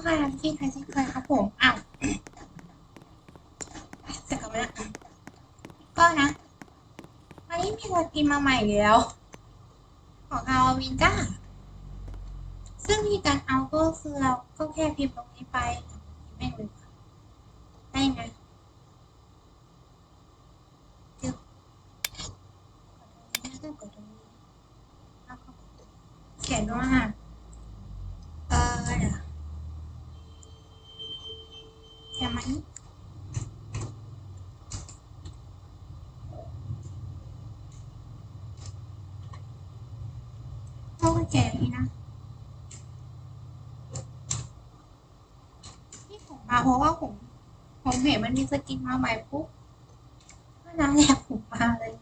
ก็การที่ใครที่เคยครับผม อ้าวเสร็จแล้วนะก็นะ วันนี้มีสกินมาใหม่แล้ว ของเราวินจ้า ซึ่งวิธีการเอาก็คือเราก็แค่พิมพ์ตรงนี้ไปพิมพ์ไม่เลยได้ไงจึ๊บกดตรงนี้กดตรงนี้เขียนว่าเออเดี๋ยว เขียนมานี่โอ้ยแกะอย่างนี้นะที่ผมมาเพราะว่าผม ผมเห็นมันมีสกินมาใหม่ปุ๊บก็น่าแหลกผมมาเลย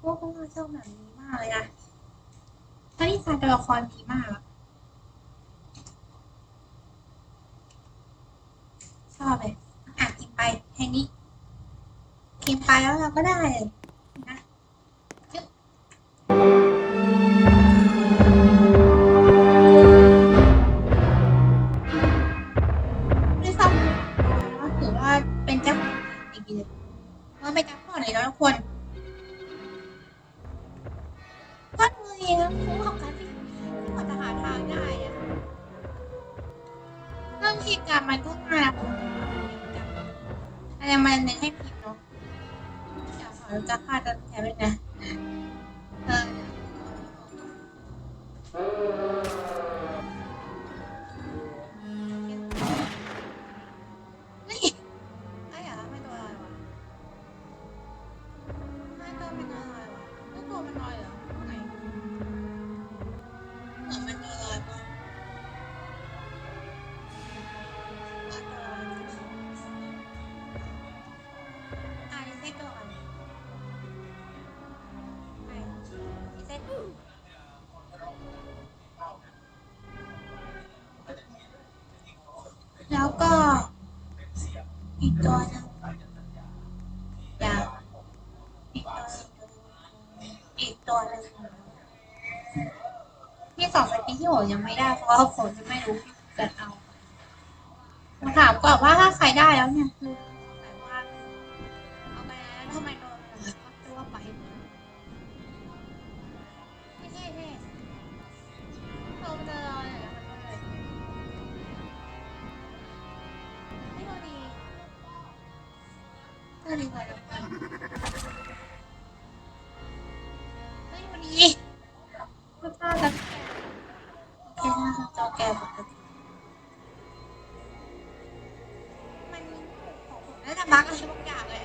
พวกพวกเราชอบแบบนี้มากเลยนะตอนนี้สายตัวละครดีมากชอบเลย แค่นี้กินไปแล้วเราก็ได้นะจึ๊บไม่ซ้ำก็ถือว่าเป็นเจ้าของอีกทีเลยว่าเป็นเจ้าของเลยแล้วทุกคนก็ดูดีนะคุ้มของการที่ที่มันจะหาทางได้อะเรื่องวิธีการมันก็ง่ายนะ อะไรมันในให้ผิดเนาะจะสอนจะฆ่าจะแทนเลยนะเออ อีกตัวหนึงยาวอีกตัวนึงอีกตัวหนึงที่สองสกิลที่ผมยังไม่ได้ เพราะว่าผมจะไม่รู้จะเอามาถามก่อนว่าถ้าใครได้แล้วเนี่ย ก็ดีกว่าแล้วกันไม่รู้ดีก็น่าจะโอเคนะคะจอแก่ปกติมันของผมน่าจะบั๊กอะไรบางอย่างเลย